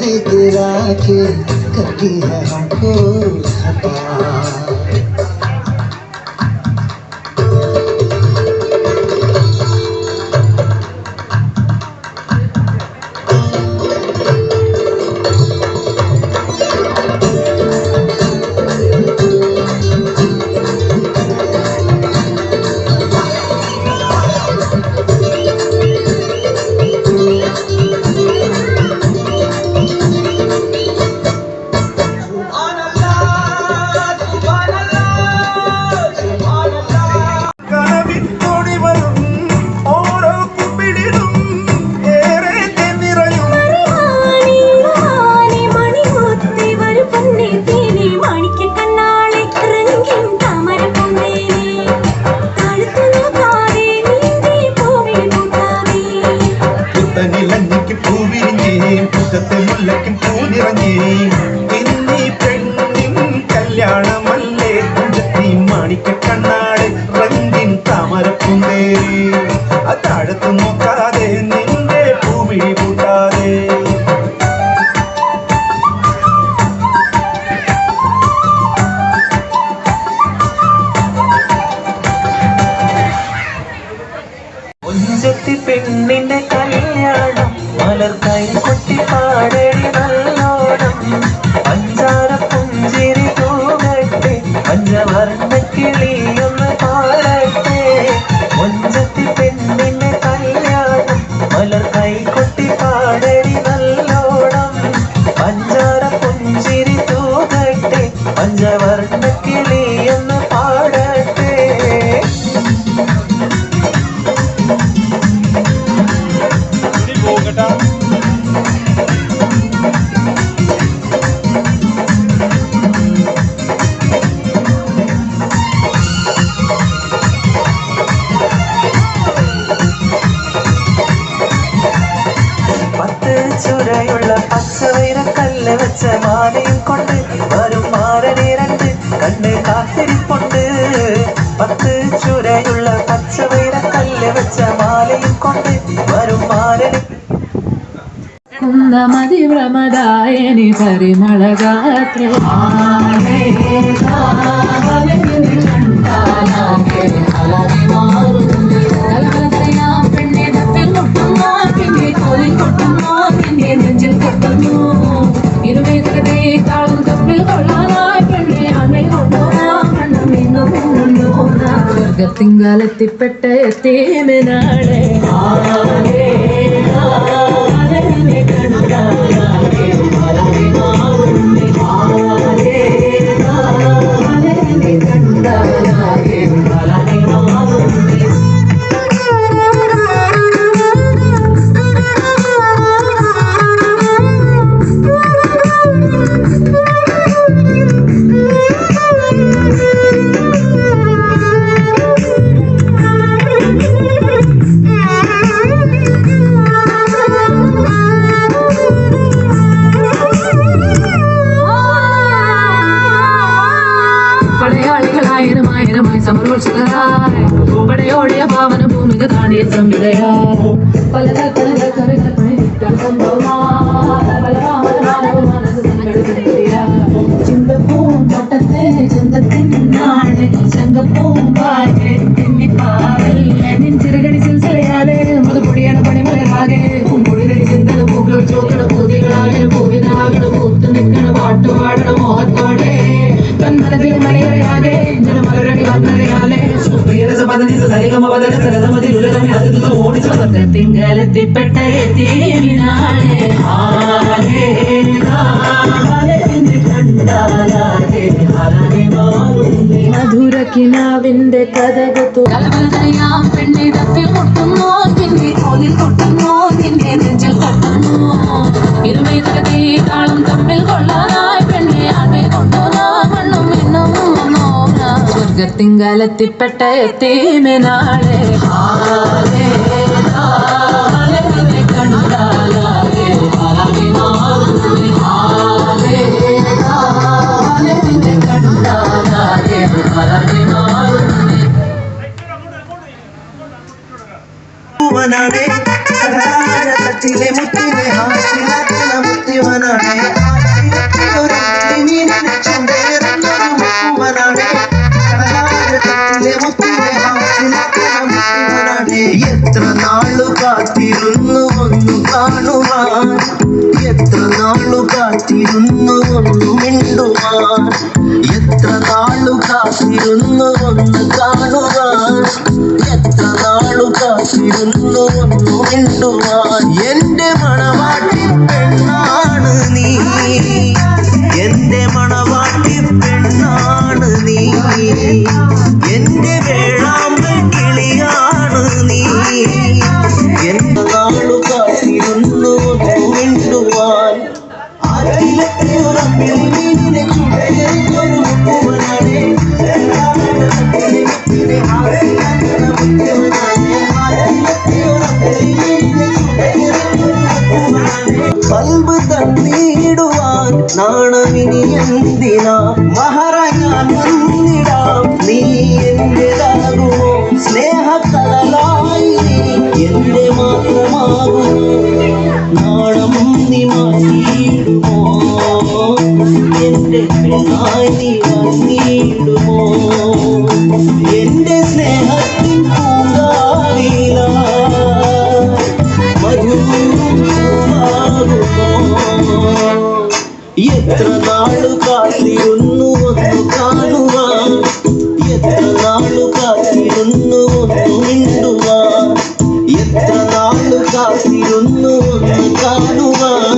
बिगड़ा के कभी है हमको खता you. ചുരയുള്ള പച്ചവൈരക്കല്ല് വെച്ച മാലയും കൊണ്ട് വരും മാരനെ രണ്ട് കണ്ട് കാത്തിരിപ്പുണ്ട്. പത്ത് ചുരയുള്ള പച്ചവൈരക്കല്ല് വെച്ച മാലയും കൊണ്ട് വരും മാരനെ കുന്നമതി പരിമളകാത്രേ പരിമളഗാത്രേ തിങ്കാലെത്തിപ്പെട്ട എത്തിയനാളെ പടയാളികളായിരം ಕೃಷ್ಣನಾಯ ಒಡೆಯೋಡೆಯ ಪಾವನ ಭೂಮಿಗೆ ತಾನೇ ಸಂವಿದಯ ಫಲದ തിങ്കളെത്തിപ്പെട്ട മധുര കിനാവിന്റെ കഥകത്തു കലവലതയാം പെണ്ണിടത്തിൽ മുട്ടുന്നു പിന്നെ കോലിൽ കൊട്ടുന്നു നിന്നെ നെഞ്ചിൽ കൊട്ടുന്നു ഇരുമേതകത്തെ താളം തമ്മിൽ കൊള്ളാനായി ആലേ മാറുന്നേ പൂവനാണേ കഥാരത്തിലെ മുത്തിനെ ഹാസിലാക്കണ മുത്തി കാണുവാൻ എത്ര നാളു കാത്തിരുന്നു ഒന്ന് മിണ്ടുവാൻ. എത്ര നാളു കാത്തിരുന്നു ഒന്ന് കാണുവാൻ. എത്ര നാളു കാത്തിരുന്നു ഒന്ന് മിണ്ടുവാൻ. എന്റെ മണവാട്ടി പെണ്ണാണ് നീ. എന്റെ മണവാട്ടി പെണ്ണാണ് നീ. എന്റെ വേളാമ്പൽ കിളിയാണ് നീ. എന്തിനാ മഹറയാൻ വന്നിടാം നീ എന്റേതാകുമോ സ്നേഹക്കടലായി എന്റെ മാത്രമാകുമോ നാണം നീ മാറ്റിയിടുമോ? എന്റെ പെണ്ണായി നീ വന്നിടുമോ? എന്റെ എത്ര നാളു കാത്തിരുന്നു ഒന്ന് കാണുവാൻ എത്ര നാളു കാത്തിരുന്നു ഒന്ന് മിണ്ടുവാൻ എത്ര നാളു കാത്തിരുന്നു ഒന്ന് കാണുവാൻ